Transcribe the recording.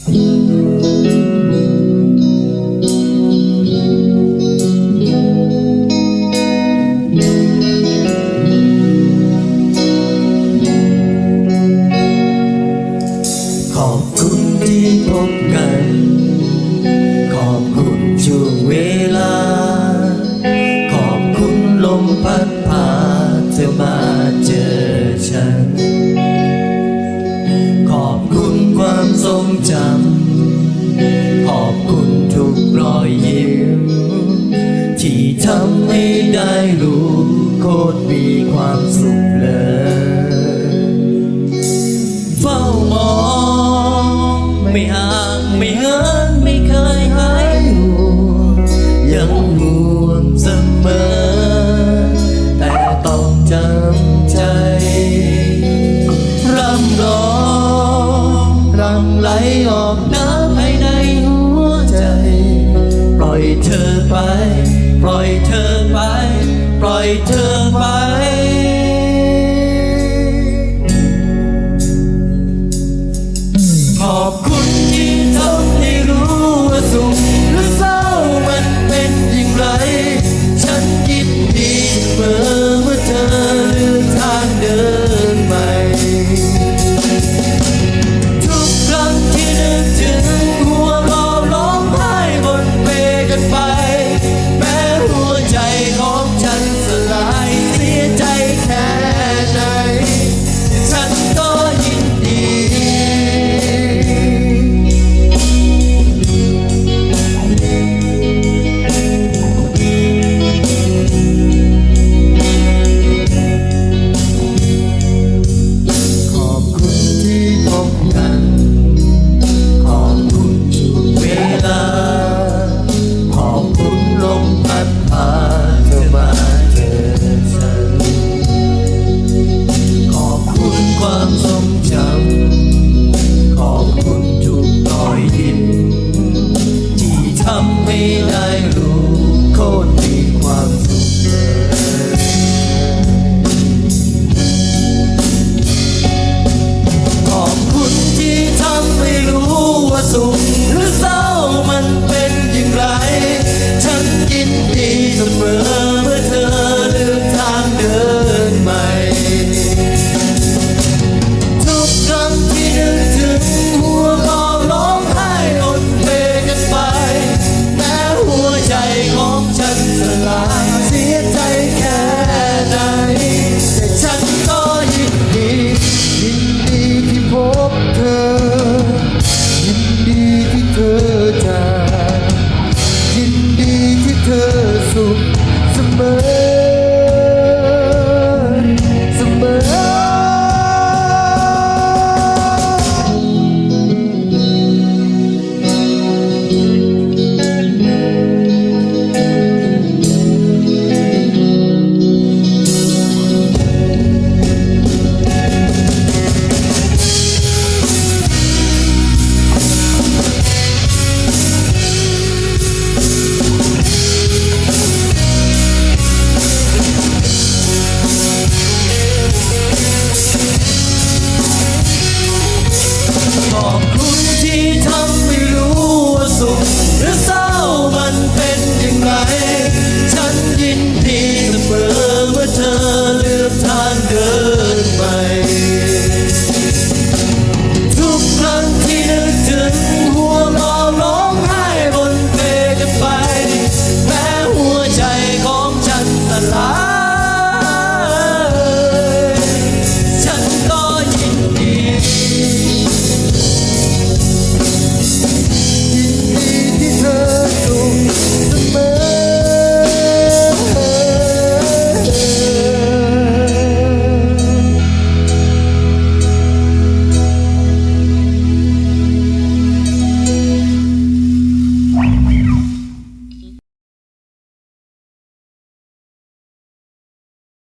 ขอบคุณที่พบกัน ขอบคุณช่วงเวลา งจำ ขอบคุณทุกรอยยิ้ม ที่ทำให้ได้รู้โคตรมีความสุขเลยเฝ้ามอง ไม่ห่างไม่เหินไม่เคยหายห่วงยังห่วงเสมอ แต่ต้องจำ อยเธอไป good.